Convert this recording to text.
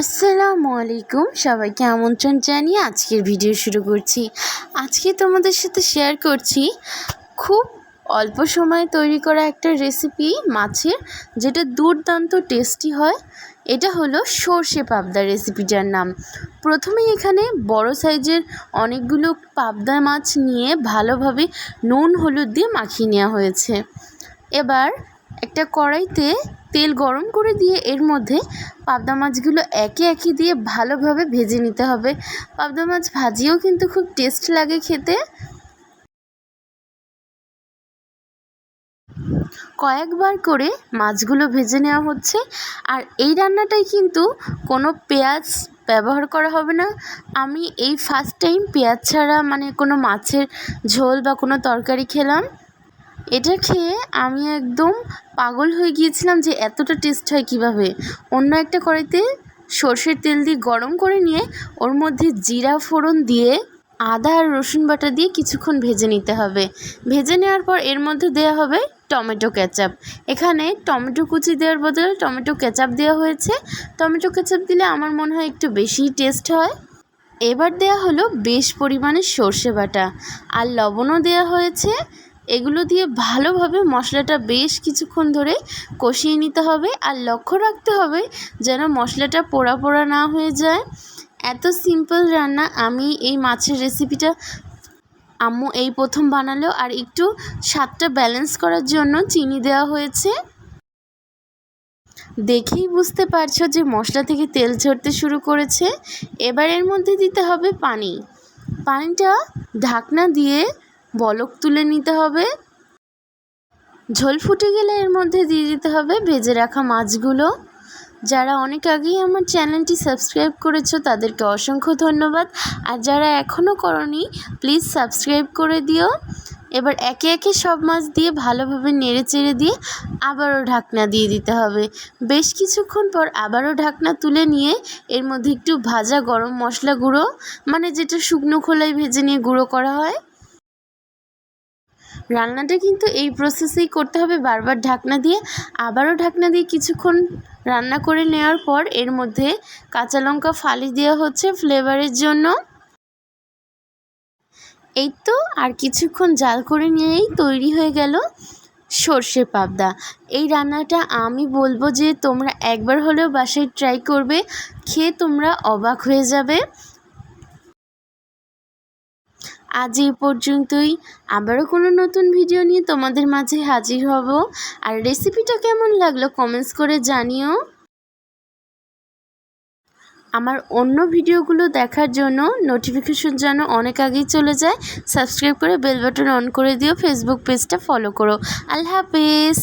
আসসালামু আলাইকুম। সবাইকে আমন্ত্রণ জানিয়ে আজকের ভিডিও শুরু করছি। আজকে তোমাদের সাথে শেয়ার করছি খুব অল্প সময়ে তৈরি করা একটা রেসিপি মাছের, যেটা দুর্দান্ত টেস্টি হয়। এটা হলো সর্ষে পাবদা রেসিপিটার নাম। প্রথমেই এখানে বড় সাইজের অনেকগুলো পাবদা মাছ নিয়ে ভালোভাবে নুন, হলুদ দিয়ে মাখিয়ে নেওয়া হয়েছে। এবার একটা কড়াইতে তেল গরম করে দিয়ে এর মধ্যে পাবদা মাছগুলো একে একে দিয়ে ভালোভাবে ভেজে নিতে হবে। পাবদা মাছ ভাজিও কিন্তু খুব টেস্ট লাগে খেতে। কয়েকবার করে মাছগুলো ভেজে নেওয়া হচ্ছে। আর এই রান্নাটাই কিন্তু কোনো পেঁয়াজ ব্যবহার করা হবে না। আমি এই ফার্স্ট টাইম পেঁয়াজ ছাড়া মানে কোনো মাছের ঝোল বা কোনো তরকারি খেলাম। এটা খেয়ে আমি একদম পাগল হয়ে গিয়েছিলাম যে এতটা টেস্ট হয় কীভাবে। অন্য একটা কড়াইতে সর্ষের তেল দিয়ে গরম করে নিয়ে ওর মধ্যে জিরা ফোড়ন দিয়ে আদা আর রসুন বাটা দিয়ে কিছুক্ষণ ভেজে নিতে হবে। ভেজে নেওয়ার পর এর মধ্যে দেওয়া হবে টমেটো কেচাপ। এখানে টমেটো কুচি দেওয়ার বদলে টমেটো কেচাপ দেওয়া হয়েছে। টমেটো কেচাপ দিলে আমার মনে হয় একটু বেশি টেস্ট হয়। এবার দেওয়া হলো বেশ পরিমাণে সর্ষে বাটা। আর লবণও দেওয়া হয়েছে। এগুলো দিয়ে ভালোভাবে মশলাটা বেশ কিছুক্ষণ ধরে কষিয়ে নিতে হবে আর লক্ষ্য রাখতে হবে যেন মশলাটা পোড়া পোড়া না হয়ে যায়। এত সিম্পল রান্না, আমি এই মাছের রেসিপিটা আম্মু এই প্রথম বানালো আর একটু স্বাদটা ব্যালেন্স করার জন্য চিনি দেওয়া হয়েছে। দেখেই বুঝতে পারছ যে মশলা থেকে তেল ঝরতে শুরু করেছে। এবার এর মধ্যে দিতে হবে পানি। পানিটা ঢাকনা দিয়ে বলক তুলে নিতে হবে। ঝোল ফুটে গেলে এর মধ্যে দিয়ে দিতে হবে ভেজে রাখা মাছগুলো। যারা অনেক আগেই আমার চ্যানেলটি সাবস্ক্রাইব করেছ, তাদেরকে অসংখ্য ধন্যবাদ। আর যারা এখনও করনি, প্লিজ সাবস্ক্রাইব করে দিও। এবার একে একে সব মাছ দিয়ে ভালোভাবে নেড়ে চেড়ে দিয়ে আবারও ঢাকনা দিয়ে দিতে হবে। বেশ কিছুক্ষণ পর আবারও ঢাকনা তুলে নিয়ে এর মধ্যে একটু ভাজা গরম মশলা গুঁড়ো মানে যেটা শুকনো খোলায় ভেজে নিয়ে গুঁড়ো করা হয়। রান্নাটা কিন্তু এই প্রসেসেই করতে হবে। বারবার ঢাকনা দিয়ে, আবারও ঢাকনা দিয়ে কিছুক্ষণ রান্না করে নেওয়ার পর এর মধ্যে কাঁচা লঙ্কা ফালি দেওয়া হচ্ছে ফ্লেভারের জন্য। এই তো আর কিছুক্ষণ জাল করে নিয়েই তৈরি হয়ে গেল সর্ষে পাবদা। এই রান্নাটা আমি বলব যে তোমরা একবার হলেও বাসায় ট্রাই করবে, খেয়ে তোমরা অবাক হয়ে যাবে। আজ এই পর্যন্তই। আবারও কোনো নতুন ভিডিও নিয়ে তোমাদের মাঝে হাজির হব। আর রেসিপিটা কেমন লাগল কমেন্টস করে জানিও। আমার অন্য ভিডিওগুলো দেখার জন্য নোটিফিকেশন যেন অনেক আগেই চলে যায় সাবস্ক্রাইব করে বেল বাটন অন করে দিও ফেসবুক পেজটা ফলো করো। আল্লাহ হাফেজ।